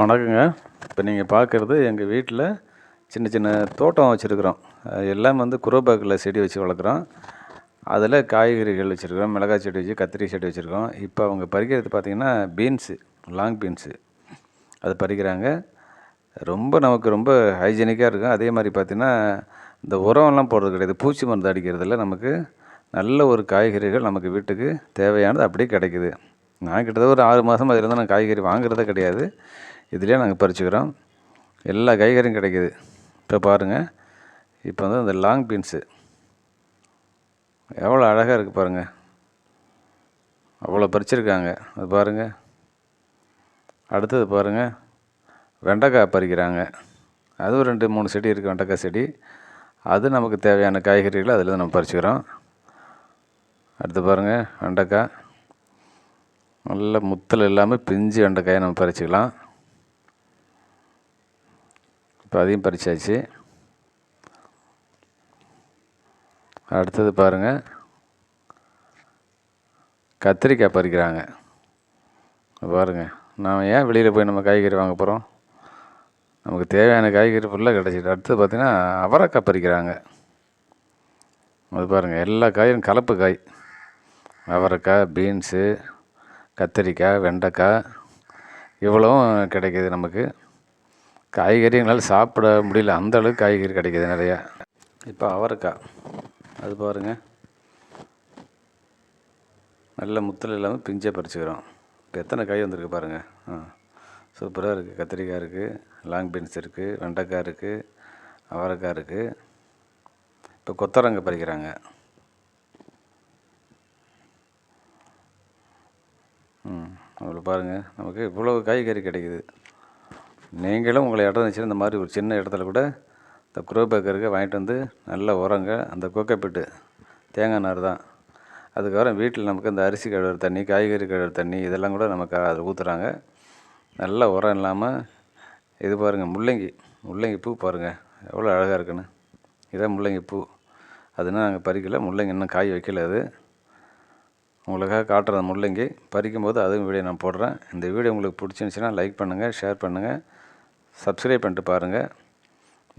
வணக்கங்க. இப்போ நீங்கள் பார்க்குறது எங்கள் வீட்டில் சின்ன சின்ன தோட்டம் வச்சுருக்குறோம். எல்லாம் வந்து குரோபாக்கில் செடி வச்சு வளர்க்குறோம். அதில் காய்கறிகள் வச்சுருக்கோம் மிளகாய் செடி வச்சு கத்திரி செடி வச்சுருக்கோம். இப்போ அவங்க பறிக்கிறது பார்த்திங்கன்னா பீன்ஸு லாங் பீன்ஸு. அது பறிக்கிறாங்க. ரொம்ப நமக்கு ரொம்ப ஹைஜீனிக்காக இருக்கும். அதே மாதிரி பார்த்திங்கன்னா இந்த உரம்லாம் போடுறது கிடையாது. பூச்சி மருந்து அடிக்கிறதுல நமக்கு நல்ல ஒரு காய்கறிகள் நமக்கு வீட்டுக்கு தேவையானது அப்படியே கிடைக்குது. நான் கிட்டத்தட்ட ஒரு ஆறு மாதம் அதில் நான் காய்கறி வாங்குறதே கிடையாது. இதுலேயே நாங்கள் பறிச்சுக்கிறோம். எல்லா காய்கறியும் கிடைக்கிது. இப்போ பாருங்கள் இப்போ வந்து அந்த லாங் பீன்ஸு எவ்வளோ அழகாக இருக்குது பாருங்கள் அவ்வளோ பறிச்சிருக்காங்க. அது பாருங்கள் அடுத்தது பாருங்கள் வெண்டைக்காய் பறிக்கிறாங்க. அதுவும் ரெண்டு மூணு செடி இருக்குது வெண்டைக்காய் செடி. அது நமக்கு தேவையான காய்கறிகளை அதில் நம்ம பறிச்சுக்கிறோம். அடுத்து பாருங்கள் வெண்டைக்காய். நல்ல முத்தல் இல்லாமல் பிஞ்சு வெண்டைக்காயை நம்ம பறிச்சுக்கலாம். இப்போ அதையும் பறிச்சாச்சு. அடுத்தது பாருங்கள் கத்திரிக்காய் பறிக்கிறாங்க. பாருங்கள் நாம் ஏன் வெளியில் போய் நம்ம காய்கறி வாங்க போகிறோம் நமக்கு தேவையான காய்கறி ஃபுல்லாக கிடச்சிட்டு அடுத்து பார்த்திங்கன்னா அவரைக்காய் பறிக்கிறாங்க. அது பாருங்கள் எல்லா காயும் கலப்பு காய். அவரைக்காய் பீன்ஸு கத்திரிக்காய் வெண்டைக்காய் இவ்வளவும் கிடைக்கிது நமக்கு. காய்கறி எங்களால் சாப்பிட முடியல. அந்த அளவுக்கு காய்கறி கிடைக்கிது நிறையா. இப்போ அவரைக்காய். அது பாருங்கள் நல்ல முத்தல் இல்லாமல் பிஞ்சே பறிச்சுக்கிறோம். இப்போ எத்தனை காய் வந்திருக்கு பாருங்கள் ஆ சூப்பராக இருக்குது கத்திரிக்காய் இருக்குது லாங் பீன்ஸ் இருக்குது வெண்டைக்காய் இருக்குது அவரைக்காய் இருக்குது இப்போ கொத்தரங்க பறிக்கிறாங்க. ம் அவ்வளோ பாருங்கள் நமக்கு இவ்வளோ காய்கறி கிடைக்குது. நீங்களும் உங்களை இடம் இருந்துச்சுன்னா இந்த மாதிரி ஒரு சின்ன இடத்துல கூட இந்த குரோ பேக்கருக்கு வாங்கிட்டு வந்து நல்ல உரங்க அந்த கோக்கைப்பிட்டு தேங்காய் நார் தான். அதுக்கப்புறம் வீட்டில் நமக்கு இந்த அரிசி கழுவுற தண்ணி காய்கறி கழுவுற தண்ணி இதெல்லாம் கூட நமக்கு அதில் ஊற்றுறாங்க நல்ல உரம் இல்லாமல் இது பாருங்கள் முள்ளங்கி முள்ளங்கி பூ பாருங்கள் எவ்வளோ அழகாக இருக்குன்னு. இதான் முள்ளங்கி பூ. அதுனா நாங்கள் பறிக்கல முள்ளங்கி இன்னும் காய் வைக்கல அது. உங்களுக்காக காட்டுற முள்ளங்கி. பறிக்கும்போது அதுவும் வீடியோ நான் போடுறேன். இந்த வீடியோ உங்களுக்கு பிடிச்சிருந்துச்சின்னா லைக் பண்ணுங்கள் ஷேர் பண்ணுங்கள் சப்ஸ்கிரைப் பண்ணிட்டு பாருங்கள்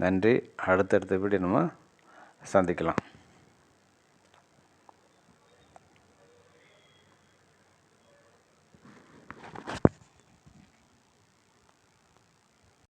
நன்றி. அடுத்தடுத்த வீடியோ நம்ம சந்திக்கலாம்.